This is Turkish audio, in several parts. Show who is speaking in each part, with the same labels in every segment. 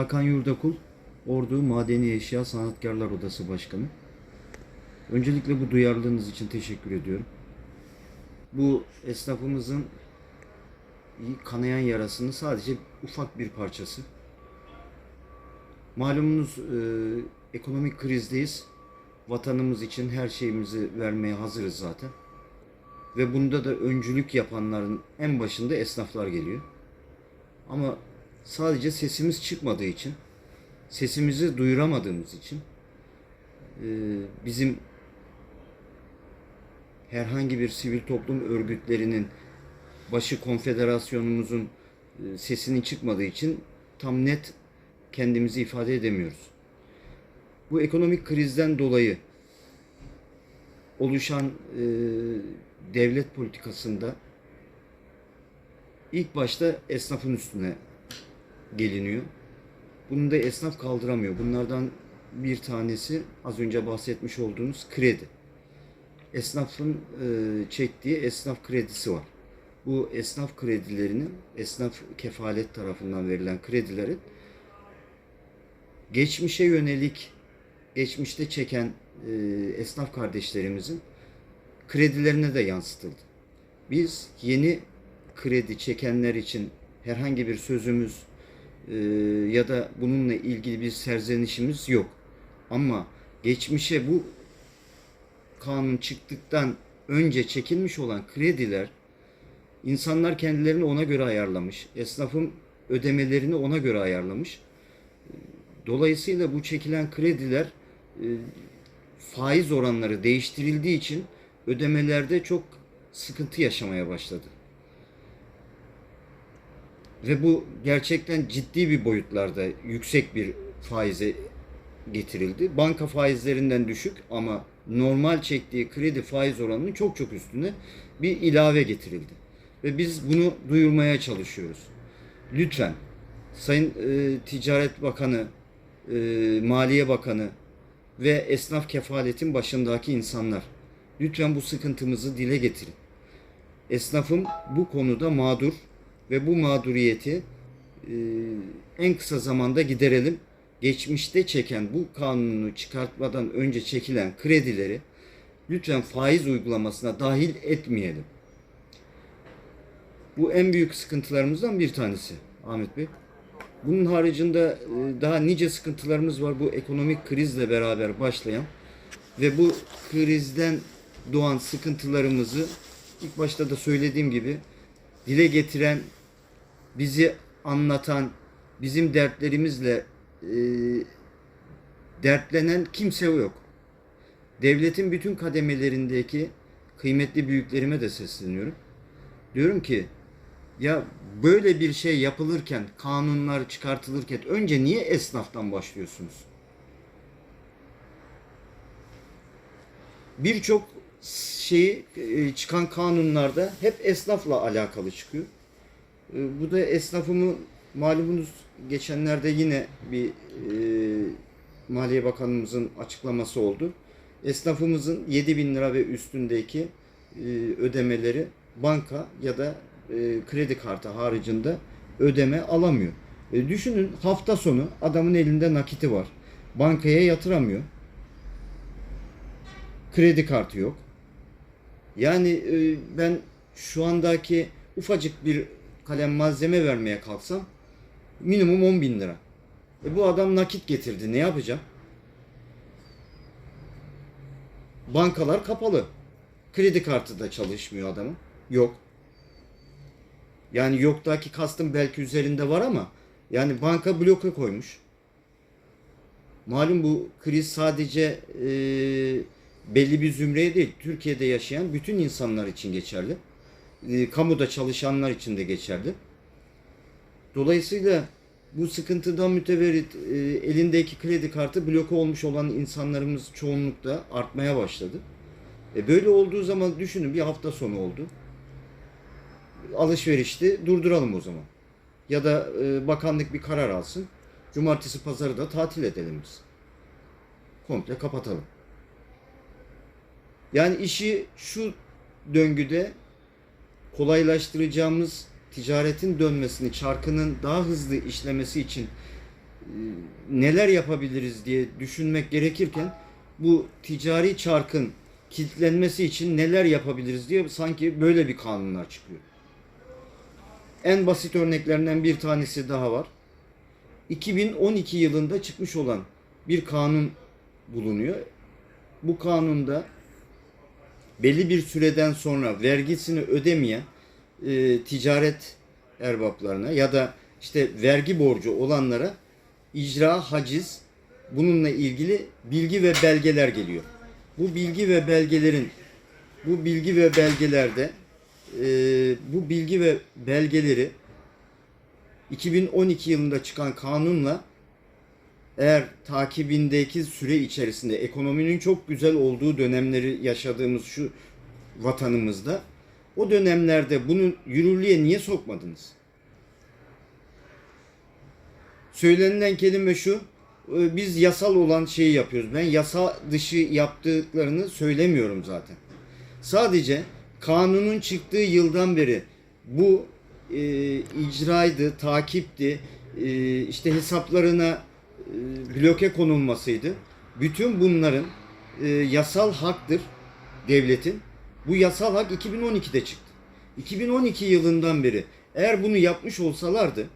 Speaker 1: Hakan Yurdakul, Ordu Madeni Eşya Sanatkarlar Odası Başkanı. Öncelikle bu duyarlılığınız için teşekkür ediyorum. Bu esnafımızın kanayan yarasının sadece ufak bir parçası. Malumunuz e, ekonomik krizdeyiz. Vatanımız için her şeyimizi vermeye hazırız zaten. Ve bunda da öncülük yapanların en başında esnaflar geliyor. Ama sadece sesimiz çıkmadığı için, sesimizi duyuramadığımız için e, bizim herhangi bir sivil toplum örgütlerinin başı konfederasyonumuzun e, sesinin çıkmadığı için tam net kendimizi ifade edemiyoruz. Bu ekonomik krizden dolayı oluşan e, devlet politikasında ilk başta esnafın üstüne geliniyor. Bunu da esnaf kaldıramıyor. Bunlardan bir tanesi az önce bahsetmiş olduğunuz kredi. Esnafın e, çektiği esnaf kredisi var. Bu esnaf kredilerinin, esnaf kefalet tarafından verilen kredilerin geçmişe yönelik, geçmişte çeken e, esnaf kardeşlerimizin kredilerine de yansıtıldı. Biz yeni kredi çekenler için herhangi bir sözümüz e, ya da bununla ilgili bir serzenişimiz yok. Ama geçmişe bu kanun çıktıktan önce çekilmiş olan krediler insanlar kendilerini ona göre ayarlamış. Esnafın ödemelerini ona göre ayarlamış. Dolayısıyla bu çekilen krediler e, faiz oranları değiştirildiği için ödemelerde çok sıkıntı yaşamaya başladı. Ve bu gerçekten ciddi bir boyutlarda yüksek bir faize getirildi. Banka faizlerinden düşük ama normal çektiği kredi faiz oranının çok çok üstüne bir ilave getirildi. Ve biz bunu duyurmaya çalışıyoruz. Lütfen Sayın e, Ticaret Bakanı, e, Maliye Bakanı ve esnaf kefaletin başındaki insanlar lütfen bu sıkıntımızı dile getirin. Esnafım bu konuda mağdur ve bu mağduriyeti e, en kısa zamanda giderelim. Geçmişte çeken bu kanunu çıkartmadan önce çekilen kredileri lütfen faiz uygulamasına dahil etmeyelim. Bu en büyük sıkıntılarımızdan bir tanesi Ahmet Bey. Bunun haricinde e, daha nice sıkıntılarımız var bu ekonomik krizle beraber başlayan ve bu krizden doğan sıkıntılarımızı ilk başta da söylediğim gibi dile getiren, bizi anlatan, bizim dertlerimizle e, dertlenen kimse yok. Devletin bütün kademelerindeki kıymetli büyüklerime de sesleniyorum. Diyorum ki ya böyle bir şey yapılırken, kanunlar çıkartılırken önce niye esnaftan başlıyorsunuz? Birçok şeyi e, çıkan kanunlarda hep esnafla alakalı çıkıyor. E, Bu da esnafımı malumunuz geçenlerde yine bir e, Maliye Bakanımızın açıklaması oldu. Esnafımızın 7 bin lira ve üstündeki e, ödemeleri banka ya da e, kredi kartı haricinde ödeme alamıyor. E, düşünün hafta sonu adamın elinde nakiti var. Bankaya yatıramıyor. Kredi kartı yok. Yani e, ben şu andaki ufacık bir kalem malzeme vermeye kalksam minimum 10 bin lira. E bu adam nakit getirdi. Ne yapacağım? Bankalar kapalı. Kredi kartı da çalışmıyor adamın. Yok. Yani yoktaki kastım belki üzerinde var ama yani banka bloke koymuş. Malum bu kriz sadece e, belli bir zümreye değil, Türkiye'de yaşayan bütün insanlar için geçerli. E, kamuda çalışanlar için de geçerli. Dolayısıyla bu sıkıntıdan mütevellit e, elindeki kredi kartı bloke olmuş olan insanlarımız çoğunlukta artmaya başladı. E, böyle olduğu zaman düşünün bir hafta sonu oldu. Alışverişti durduralım o zaman. Ya da e, bakanlık bir karar alsın. Cumartesi pazarı da tatil edelim biz. Komple kapatalım. Yani işi şu döngüde kolaylaştıracağımız ticaretin dönmesini, çarkının daha hızlı işlemesi için neler yapabiliriz diye düşünmek gerekirken bu ticari çarkın kilitlenmesi için neler yapabiliriz diye sanki böyle bir kanunlar çıkıyor. En basit örneklerinden bir tanesi daha var. 2012 yılında çıkmış olan bir kanun bulunuyor. Bu kanunda belli bir süreden sonra vergisini ödemeyen e, ticaret erbaplarına ya da işte vergi borcu olanlara icra, haciz bununla ilgili bilgi ve belgeler geliyor. Bu bilgi ve belgelerin bu bilgi ve belgelerde e, bu bilgi ve belgeleri 2012 yılında çıkan kanunla eğer takibindeki süre içerisinde ekonominin çok güzel olduğu dönemleri yaşadığımız şu vatanımızda o dönemlerde bunu yürürlüğe niye sokmadınız? Söylenilen kelime şu, e, biz yasal olan şeyi yapıyoruz. Ben yasa dışı yaptıklarını söylemiyorum zaten. Sadece kanunun çıktığı yıldan beri bu e, icraydı, takipti, e, işte hesaplarına bloke konulmasıydı. Bütün bunların e, yasal haktır devletin. Bu yasal hak 2012'de çıktı. 2012 yılından beri eğer bunu yapmış olsalardı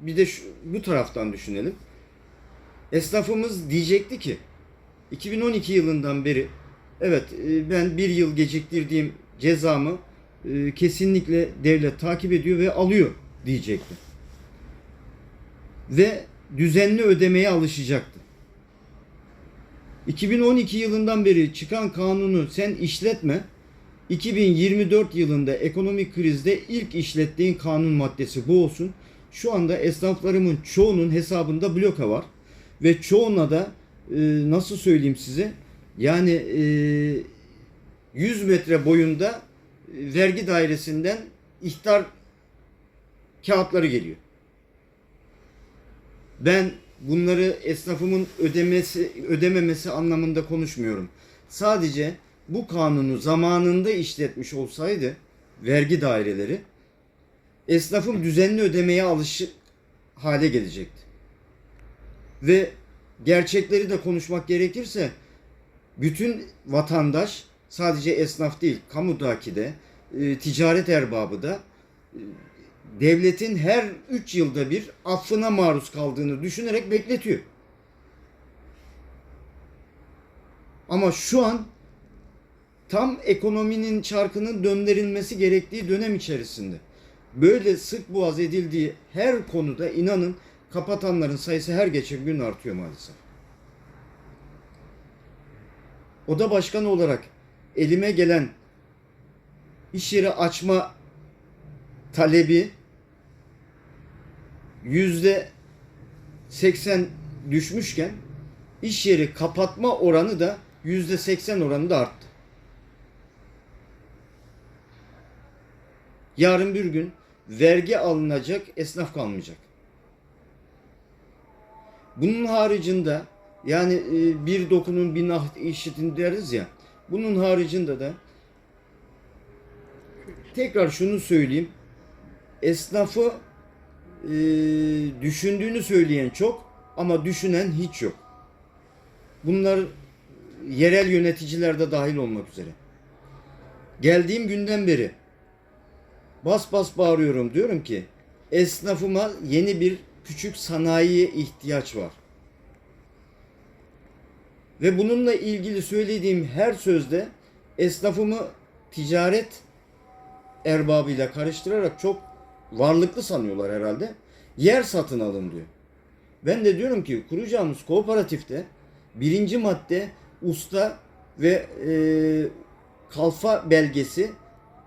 Speaker 1: bir de şu, bu taraftan düşünelim. Esnafımız diyecekti ki 2012 yılından beri evet e, ben bir yıl geciktirdiğim cezamı e, kesinlikle devlet takip ediyor ve alıyor diyecekti. Ve düzenli ödemeye alışacaktı. 2012 yılından beri çıkan kanunu sen işletme. 2024 yılında ekonomik krizde ilk işlettiğin kanun maddesi bu olsun. Şu anda esnaflarımın çoğunun hesabında bloka var. Ve çoğuna da e, nasıl söyleyeyim size yani e, 100 metre boyunda e, vergi dairesinden ihtar kağıtları geliyor. Ben bunları esnafımın ödemesi ödememesi anlamında konuşmuyorum. Sadece bu kanunu zamanında işletmiş olsaydı vergi daireleri esnafım düzenli ödemeye alışık hale gelecekti. Ve gerçekleri de konuşmak gerekirse bütün vatandaş sadece esnaf değil, kamudaki de, e, ticaret erbabı da e, devletin her 3 yılda bir affına maruz kaldığını düşünerek bekletiyor. Ama şu an tam ekonominin çarkının döndürülmesi gerektiği dönem içerisinde böyle sık boğaz edildiği her konuda inanın kapatanların sayısı her geçen gün artıyor maalesef. Oda başkanı olarak elime gelen iş yeri açma talebi yüzde 80 düşmüşken iş yeri kapatma oranı da yüzde 80 oranında arttı. Yarın bir gün vergi alınacak, esnaf kalmayacak. Bunun haricinde yani e, bir dokunun bir nah işitin deriz ya. Bunun haricinde de tekrar şunu söyleyeyim. Esnafı e, düşündüğünü söyleyen çok ama düşünen hiç yok. Bunlar yerel yöneticiler de dahil olmak üzere. Geldiğim günden beri bas bas bağırıyorum diyorum ki esnafıma yeni bir küçük sanayiye ihtiyaç var. Ve bununla ilgili söylediğim her sözde esnafımı ticaret erbabıyla karıştırarak çok varlıklı sanıyorlar herhalde. Yer satın alın diyor. Ben de diyorum ki kuracağımız kooperatifte birinci madde usta ve e, kalfa belgesi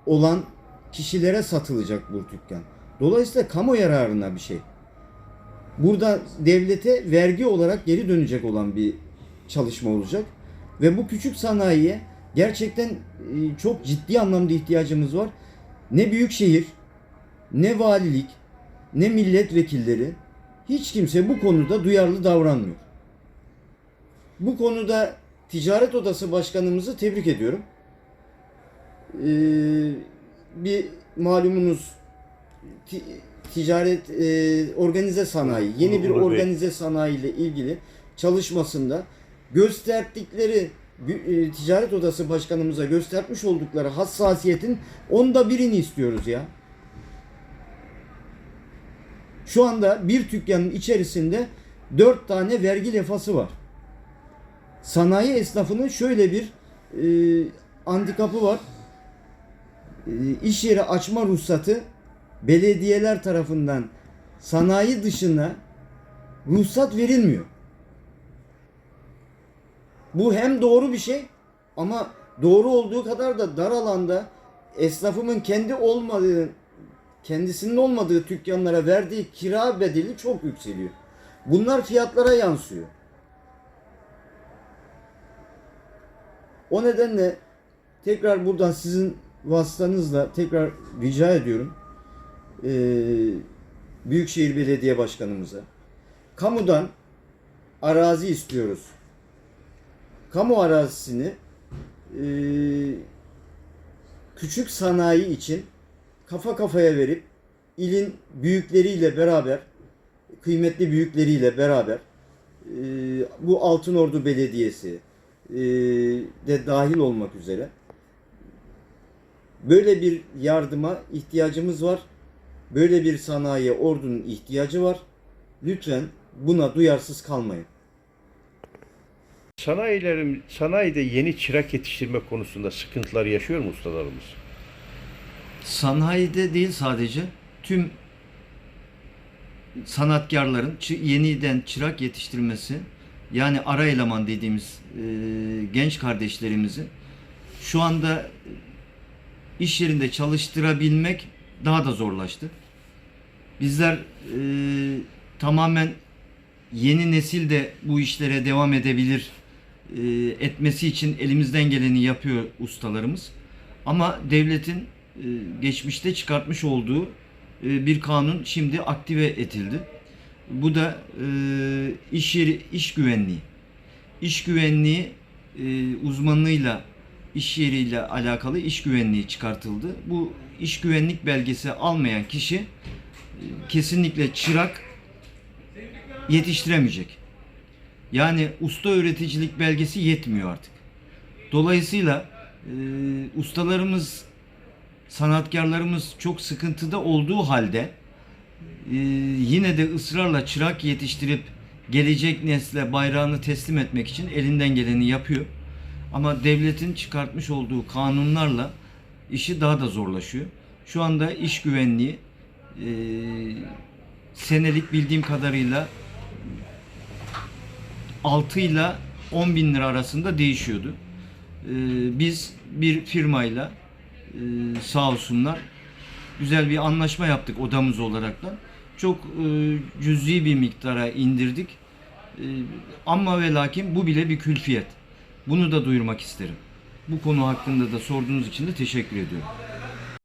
Speaker 1: olan kişilere satılacak bu dükkan. Dolayısıyla kamu yararına bir şey. Burada devlete vergi olarak geri dönecek olan bir çalışma olacak. Ve bu küçük sanayiye gerçekten e, çok ciddi anlamda ihtiyacımız var. Ne büyükşehir, ne valilik, ne milletvekilleri hiç kimse bu konuda duyarlı davranmıyor. Bu konuda Ticaret Odası Başkanımızı tebrik ediyorum. Ee, bir malumunuz ticaret e, organize sanayi, yeni bir organize sanayi ile ilgili çalışmasında gösterdikleri e, ticaret odası başkanımıza göstermiş oldukları hassasiyetin onda birini istiyoruz ya. Şu anda bir dükkanın içerisinde dört tane vergi lefası var. Sanayi esnafının şöyle bir e, handikapı var. E, iş yeri açma ruhsatı belediyeler tarafından sanayi dışına ruhsat verilmiyor. Bu hem doğru bir şey ama doğru olduğu kadar da dar alanda esnafımın kendi olmadığı kendisinin olmadığı dükkanlara verdiği kira bedeli çok yükseliyor. Bunlar fiyatlara yansıyor. O nedenle tekrar buradan sizin vasıtanızla tekrar rica ediyorum. Ee, Büyükşehir Belediye Başkanımıza. Kamudan arazi istiyoruz. Kamu arazisini ee, küçük sanayi için kafa kafaya verip ilin büyükleriyle beraber kıymetli büyükleriyle beraber e, bu Altınordu Belediyesi e, de dahil olmak üzere böyle bir yardıma ihtiyacımız var. Böyle bir sanayiye ordunun ihtiyacı var. Lütfen buna duyarsız kalmayın.
Speaker 2: Sanayilerin, sanayide yeni çırak yetiştirme konusunda sıkıntılar yaşıyor mu ustalarımız?
Speaker 1: Sanayide değil sadece tüm sanatkarların yeniden çırak yetiştirmesi yani ara eleman dediğimiz e, genç kardeşlerimizi şu anda iş yerinde çalıştırabilmek daha da zorlaştı. Bizler e, tamamen yeni nesil de bu işlere devam edebilir e, etmesi için elimizden geleni yapıyor ustalarımız. Ama devletin geçmişte çıkartmış olduğu e, bir kanun şimdi aktive edildi. Bu da e, iş yeri iş güvenliği. İş güvenliği e, uzmanlığıyla iş yeriyle alakalı iş güvenliği çıkartıldı. Bu iş güvenlik belgesi almayan kişi e, kesinlikle çırak yetiştiremeyecek. Yani usta öğreticilik belgesi yetmiyor artık. Dolayısıyla e, ustalarımız, sanatkarlarımız çok sıkıntıda olduğu halde e, yine de ısrarla çırak yetiştirip gelecek nesle bayrağını teslim etmek için elinden geleni yapıyor. Ama devletin çıkartmış olduğu kanunlarla işi daha da zorlaşıyor. Şu anda iş güvenliği e, senelik bildiğim kadarıyla 6 ile 10 bin lira arasında değişiyordu. Ee, biz bir firmayla e, sağ olsunlar güzel bir anlaşma yaptık odamız olaraktan. Çok e, cüzi bir miktara indirdik. E, ama ve lakin bu bile bir külfiyet. Bunu da duyurmak isterim. Bu konu hakkında da sorduğunuz için de teşekkür ediyorum.